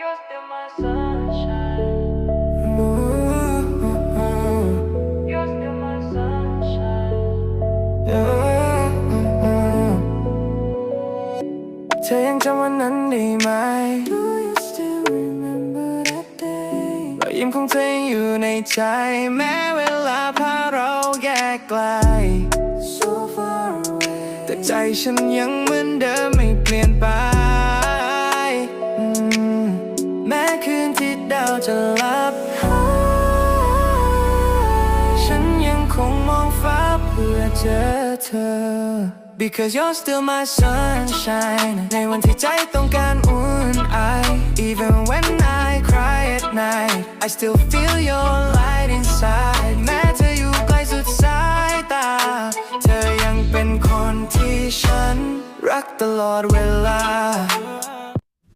เธอยังจำวันนั้นได้ไหม Do you still remember that day รอยยิ้มของเธอยังอยู่ในใจ แม้เวลาพาเราแยกไกล So far away แต่ใจฉันยังเหมือนเดิมไม่เปลี่ยน ดาวจะลับ ฉันยังคงมองฟ้าเพื่อเจอเธอ Because you're still my sunshine ในวันที่ใจต้องการอุ่นไอ Even when I cry at night I still feel your light inside แม้เธออยู่ไกลสุดสายตา เธอยังเป็นคนที่ฉัน รักตลอดเวลา